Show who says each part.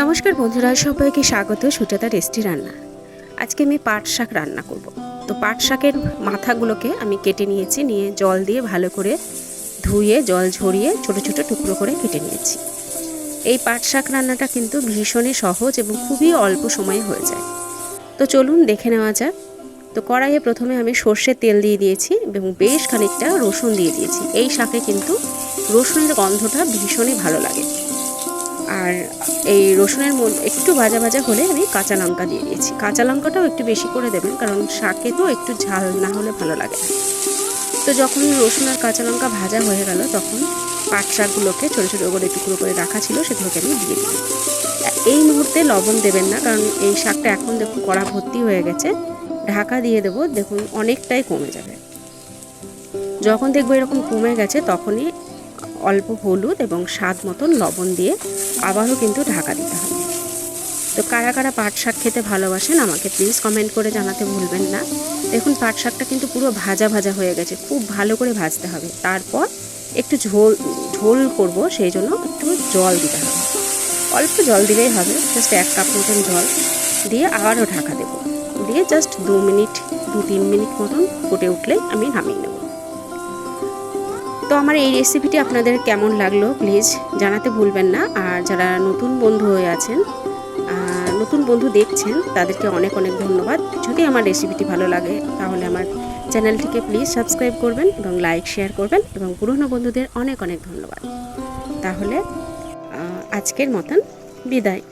Speaker 1: নমস্কার বন্ধুরা, সবাইকে স্বাগত সুজাতা টেস্টি রান্না। আজকে আমি পাট শাক রান্না করব। তো পাট শাকের মাথাগুলোকে আমি কেটে নিয়েছি, নিয়ে জল দিয়ে ভালো করে ধুয়ে, জল ঝরিয়ে ছোট ছোট টুকরো করে কেটে নিয়েছি। এই পাট শাক রান্নাটা কিন্তু ভীষণই সহজ এবং খুবই অল্প সময়ে হয়ে যায়। তো চলুন দেখে নেওয়া যাক। তো কড়াইয়ে প্রথমে আমি সর্ষের তেল দিয়ে দিয়েছি এবং বেশ খানিকটা রসুন দিয়ে দিয়েছি। এই শাকে কিন্তু রসুনের গন্ধটা ভীষণই ভালো লাগে। আর এই রসুনের মধ্যে একটু ভাজা ভাজা হলে আমি কাঁচা লঙ্কা দিয়ে দিয়েছি। কাঁচা লঙ্কাটাও একটু বেশি করে দেবেন, কারণ শাকে তো একটু ঝাল না হলে ভালো লাগে তো যখন রসুন আর কাঁচা লঙ্কা ভাজা হয়ে গেল, তখন পাট শাকগুলোকে ছোটো ছোটো করে টুকরো করে রাখা ছিল, সেগুলোকে আমি দিয়ে দিই এই মুহূর্তে লবণ দেবেন না, কারণ এই শাকটা এখন দেখুন কড়া ভর্তি হয়ে গেছে। ঢাকা দিয়ে দেবো, দেখুন অনেকটাই কমে যাবে। যখন দেখব এরকম কমে গেছে, তখনই অল্প হলুদ এবং স্বাদ মতন লবণ দিয়ে আবারও কিন্তু ঢাকা দিতে হবে। তো কারা কারা পাট শাক খেতে ভালোবাসেন আমাকে প্লিজ কমেন্ট করে জানাতে ভুলবেন না। দেখুন, পাট শাকটা কিন্তু পুরো ভাজা ভাজা হয়ে গেছে, খুব ভালো করে ভাজতে হবে। তারপর একটু ঝোল ঝোল করব, সেই জন্য একটু জল দিতে হবে। অল্প জল দিলেই হবে জাস্ট এক কাপ মতন জল দিয়ে আবারও ঢাকা দেবো। দিয়ে জাস্ট দু মিনিট, দু তিন মিনিট মতন ফুটে উঠলেই আমি নামিয়ে নেব। তো আমার এই রেসিপিটি আপনাদের কেমন লাগল প্লিজ জানাতে ভুলবেন না। আর যারা নতুন বন্ধু হয়ে আছেন নতুন বন্ধু দেখছেন, তাদেরকে অনেক অনেক ধন্যবাদ। যদি আমার রেসিপিটি ভালো লাগে, তাহলে আমার চ্যানেলটিকে প্লিজ সাবস্ক্রাইব করবেন এবং লাইক শেয়ার করবেন এবং পুরনো বন্ধুদের অনেক অনেক ধন্যবাদ। তাহলে আজকের মতন বিদায়।